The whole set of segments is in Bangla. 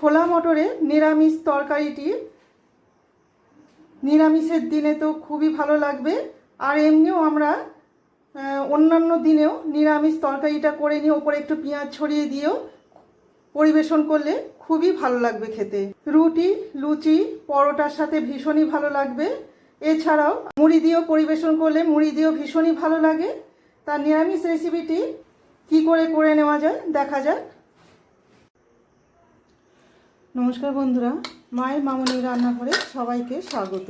ছোলা মটরে নিরামিষ তরকারিটি নিরামিষের দিনে তো খুবই ভালো লাগবে। আর এমনিও আমরা অন্যান্য দিনেও নিরামিষ তরকারিটা করে নিয়ে ওপরে একটু পেঁয়াজ ছড়িয়ে দিয়েও পরিবেশন করলে খুবই ভালো লাগবে খেতে। রুটি, লুচি, পরোটার সাথে ভীষণই ভালো লাগবে। এছাড়াও মুড়ি দিয়েও পরিবেশন করলে মুড়ি দিয়েও ভীষণই ভালো লাগে। তার নিরামিষ রেসিপিটি কি করে করে নেওয়া যায় দেখা যাক। নমস্কার বন্ধুরা, মায়ের মামনি রান্নাঘরে সবাইকে স্বাগত।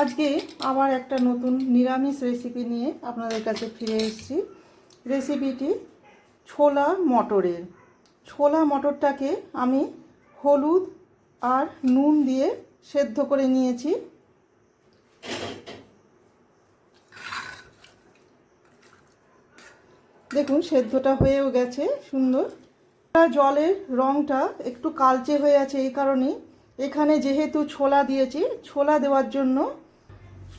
আজকে আবার একটা নতুন নিরামিষ রেসিপি নিয়ে আপনাদের কাছে ফিরে এসেছি। রেসিপিটি ছোলা মটরের। ছোলা মটরটাকে আমি হলুদ আর নুন দিয়ে সেদ্ধ করে নিয়েছি। দেখুন, সেদ্ধটা হয়েও গেছে সুন্দর। জলের রংটা একটু কালচে হয়ে আছে এই কারণেই। এখানে যেহেতু ছোলা দিয়েছি, ছোলা দেওয়ার জন্য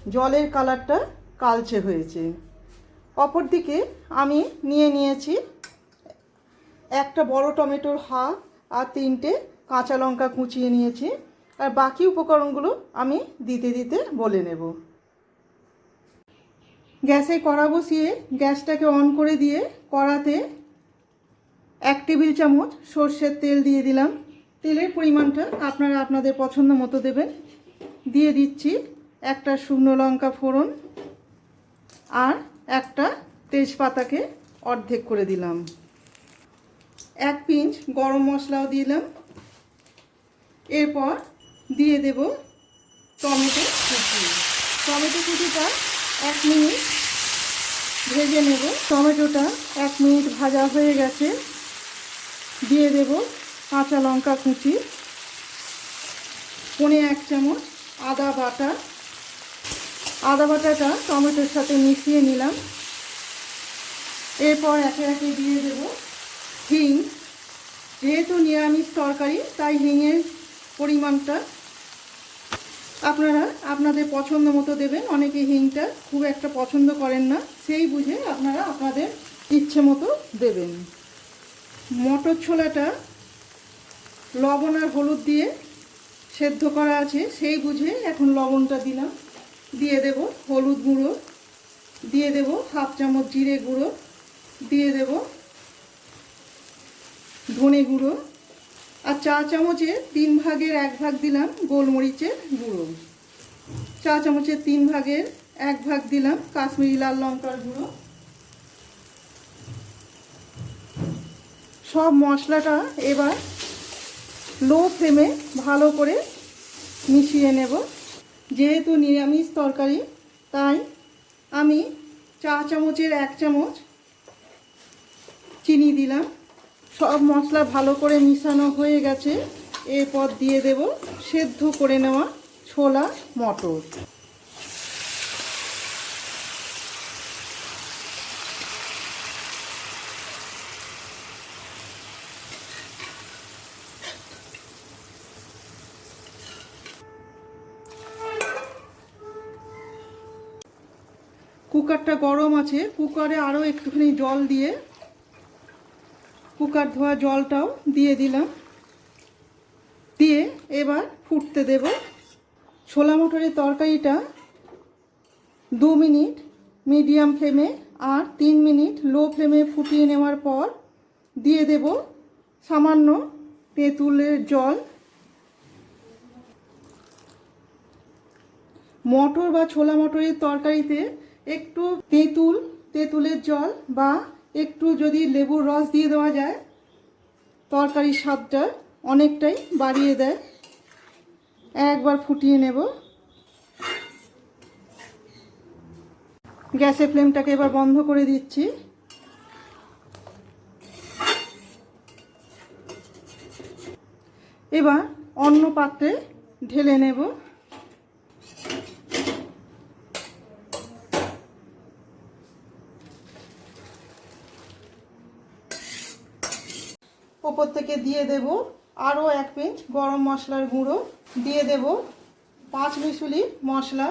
জলের কালারটা কালচে হয়েছে। অপরদিকে আমি নিয়ে নিয়েছি একটা বড় টমেটোর হাফ আর তিনটে কাঁচা লঙ্কা কুচিয়ে নিয়েছি। আর বাকি উপকরণগুলো আমি দিতে দিতে বলে নেব। গ্যাসে কড়া বসিয়ে গ্যাসটাকে অন করে দিয়ে কড়াতে এক টেবিল চামচ সর্ষের তেল দিয়ে দিলাম। তেলের পরিমাণটা আপনারা আপনাদের পছন্দ মতো দেবেন। দিয়ে দিচ্ছি একটা শুকনো লঙ্কা ফোড়ন আর একটা তেজপাতাকে অর্ধেক করে দিলাম। এক পিঞ্চ গরম মশলাও দিলাম। এরপর দিয়ে দেব টমেটো কুচি। টমেটো কুচিটা এক মিনিট ভেজে নেব। টমেটোটা এক মিনিট ভাজা হয়ে গেছে। দিয়ে দেব কাঁচা লঙ্কা কুচি, পনে এক চামচ আদা বাটা। আদা বাটাটা টমেটোর সাথে মিশিয়ে নিলাম। এরপর একে একে দিয়ে দেব হিং। যেহেতু নিরামিষ তরকারি, তাই হিঙের পরিমাণটা আপনারা আপনাদের পছন্দ মতো দেবেন। অনেকে হিংটা খুব একটা পছন্দ করেন না, সেই বুঝে আপনারা আপনাদের ইচ্ছে মতো দেবেন। মটর ছোলাটা লবণ আর হলুদ দিয়ে সেদ্ধ করা আছে, সেই বুঝে এখন লবণটা দিলাম। দিয়ে দেব হলুদ গুঁড়ো, দিয়ে দেব হাফ চামচ জিরে গুঁড়ো, দিয়ে দেব ধনে গুঁড়ো আর চা চামচের তিন ভাগের এক ভাগ দিলাম গোলমরিচের গুঁড়ো। চা চামচের তিন ভাগের এক ভাগ দিলাম কাশ্মীরি লাল লঙ্কার গুঁড়ো। সব মশলাটা এবার লো ফ্লেমে ভালো করে মিশিয়ে নেব। যেহেতু নিরামিষ তরকারি, তাই আমি চা চামচের এক চামচ চিনি দিলাম। সব মশলা ভালো করে মিশানো হয়ে গেছে। এরপর দিয়ে দেব সেদ্ধ করে নেওয়া ছোলা মটর। কুকারটা গরম আছে, কুকারে আরও একটুখানি জল দিয়ে, কুকার ধোয়া জলটাও দিয়ে দিলাম। দিয়ে এবার ফুটতে দেব। ছোলা মটরের তরকারিটা দু মিনিট মিডিয়াম ফ্লেমে আর তিন মিনিট লো ফ্লেমে ফুটিয়ে নেওয়ার পর দিয়ে দেব সামান্য তেঁতুলের জল। মটর বা ছোলা মটরের তরকারিতে একটু তেঁতুল, তেঁতুলের জল বা একটু যদি লেবুর রস দিয়ে দেওয়া যায় তরকারির স্বাদটা অনেকটাই বাড়িয়ে দেয়। একবার ফুটিয়ে নেব। গ্যাসের ফ্লেমটাকে এবার বন্ধ করে দিচ্ছি। এবার অন্য পাত্রে ঢেলে নেব। ওপর থেকে দিয়ে দেব আরও এক পিঞ্চ গরম মশলার গুঁড়ো। দিয়ে দেব পাঁচ মিশুলি মশলা,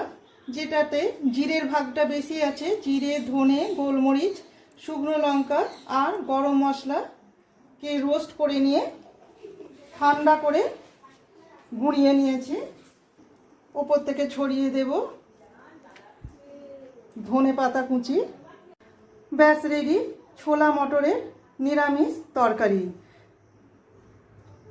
যেটাতে জিরের ভাগটা বেশি আছে, জিরে, ধনে, গোলমরিচ, শুকনো লঙ্কা আর গরম মশলাকে রোস্ট করে নিয়ে ঠান্ডা করে গুঁড়িয়ে নিয়েছি। ওপর থেকে ছড়িয়ে দেব ধনে পাতা কুচি। ব্যাস রেডি, ছোলা মটরের নিরামিষ তরকারি।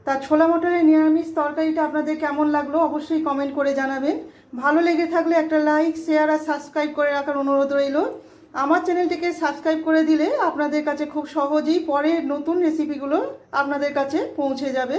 তা ছোলা মটরের নিরামিষ তরকারিটা আপনাদের কেমন লাগল অবশ্যই কমেন্ট করে জানাবেন। ভালো লেগে থাকলে একটা লাইক শেয়ার আর সাবস্ক্রাইব করে রাখার অনুরোধ রইল। আমার চ্যানেলটিকে সাবস্ক্রাইব করে দিলে আপনাদের কাছে খুব সহজেই পরে নতুন রেসিপিগুলো আপনাদের কাছে পৌঁছে যাবে।